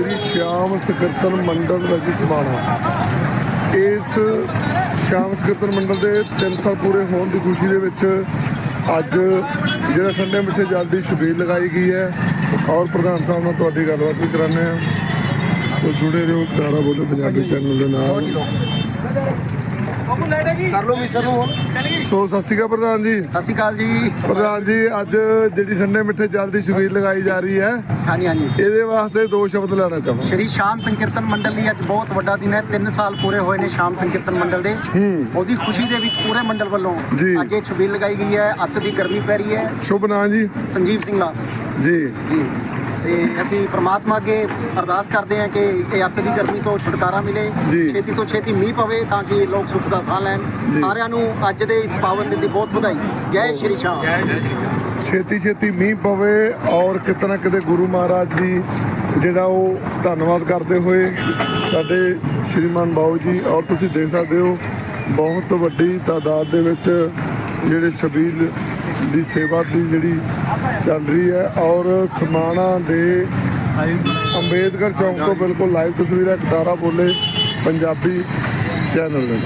ਸ੍ਰੀ ਸ਼ਿਆਮ ਸਕਰਤਨ ਮੰਡਲ ਵਿੱਚ ਸਮਾਣਾ। ਇਸ ਸ਼ਿਆਮ ਸਕਰਤਨ ਮੰਡਲ ਦੇ 3 ਸਾਲ ਪੂਰੇ ਹੋਣ ਦੀ ਖੁਸ਼ੀ ਦੇ ਵਿੱਚ ਅੱਜ ਜਿਹੜਾ ਠੰਡੇ ਮਿੱਠੇ ਜਲ ਦੀ ਛਬੀਲ ਲਗਾਈ ਗਈ ਹੈ ਔਰ ਪ੍ਰਧਾਨ ਸਾਹਿਬ ਨਾਲ ਤੁਹਾਡੀ ਗੱਲਬਾਤ ਵੀ ਕਰਾਉਂਦੇ ਆ ਸੋ ਜੁੜੇ ਰਹੋ ਤਾਰਾ ਬੋਲੋ ਪੰਜਾਬੀ ਚੈਨਲ ਦੇ ਨਾਲ। ਕਰ ਲਓ ਮਿਸਰ ਨੂੰ ਹੁਣ। ਸੋ ਸਤਿ ਸ਼੍ਰੀ ਅਕਾਲ ਪ੍ਰਧਾਨ ਜੀ। ਸਤਿ ਸ਼੍ਰੀ ਅਕਾਲ ਜੀ। ਪ੍ਰਧਾਨ ਜੀ ਅੱਜ ਜਿਹੜੀ ਠੰਡੇ ਮਿੱਠੇ ਜਲ ਦੀ ਛਬੀਲ ਲਗਾਈ ਜਾ ਰਹੀ ਹੈ ਹਾਂਜੀ ਹਾਂਜੀ। ਇਹਦੇ ਵਾਸਤੇ ਦੋ ਸ਼ਬਦ ਲੈਣਾ ਚਾਹਾਂ ਸ਼੍ਰੀ ਸ਼ਾਮ ਸੰਕੀਰਤਨ ਮੰਡਲ ਲਈ ਅੱਜ ਬਹੁਤ ਵੱਡਾ ਦਿਨ ਹੈ। 3 ਸਾਲ ਪੂਰੇ ਹੋਏ ਨੇ ਸ਼ਾਮ ਸੰਕੀਰਤਨ ਮੰਡਲ ਦੇ। ਉਹਦੀ ਖੁਸ਼ੀ ਦੇ ਵਿੱਚ ਪੂਰੇ ਮੰਡਲ ਵੱਲੋਂ ਜੀ। ਅੱਜ ਇਹ ਛਬੀਲ ਲਗਾਈ ਗਈ ਹੈ। ਅੱਤ ਦੀ ਗਰਮੀ ਪੈ ਰਹੀ ਹੈ। ਸ਼ੁਭ ਨਾਂ ਜੀ। ਸੰਜੀਵ ਸਿੰਘਲਾ ਜੀ। ਜੀ। ਤੇ ਅਸੀਂ ਪ੍ਰਮਾਤਮਾ ਅੱਗੇ ਅਰਦਾਸ ਕਰਦੇ ਹਾਂ ਕਿ ਇਹ ਅੱਤ ਦੀ ਗਰਮੀ ਤੋਂ ਛੁਟਕਾਰਾ ਮਿਲੇ। ਛੇਤੀ ਤੋਂ ਛੇਤੀ ਮੀਂਹ ਪਵੇ ਤਾਂ ਕਿ ਲੋਕ ਸੁੱਖ ਦਾ ਸਾਹ ਲੈਣ। ਸਾਰਿਆਂ ਨੂੰ ਅੱਜ ਦੇ ਇਸ ਪਾਵਨ ਦਿਨ ਦੀ ਬਹੁਤ ਵਧਾਈ ਜੈ ਸ਼੍ਰੀ ਸ਼ਾਮ ਛੇਤੀ ਛੇਤੀ ਮੀਂਹ ਪਵੇ ਔਰ ਕਿਤੇ ਨਾ ਕਿਤੇ ਗੁਰੂ ਮਹਾਰਾਜ ਜੀ ਜਿਹੜਾ ਉਹ ਧੰਨਵਾਦ ਕਰਦੇ ਹੋਏ ਸਾਡੇ ਸ਼੍ਰੀਮਾਨ ਬਾਊ ਜੀ ਔਰ ਤੁਸੀਂ ਦੇਖ ਸਕਦੇ ਹੋ ਬਹੁਤ ਵੱਡੀ ਤਾਦਾਦ ਦੇ ਵਿੱਚ ਜਿਹੜੇ ਛਬੀਲ ਦੀ ਸੇਵਾ ਦੀ ਜਿਹੜੀ ਚੱਲ ਰਹੀ ਹੈ ਔਰ ਸਮਾਣਾ ਦੇ ਅੰਬੇਦਕਰ ਚੌਂਕ ਤੋਂ ਬਿਲਕੁਲ ਲਾਈਵ ਤਸਵੀਰਾਂ ਕਟਾਰਾ ਬੋਲੇ ਪੰਜਾਬੀ ਚੈਨਲ ਦੇ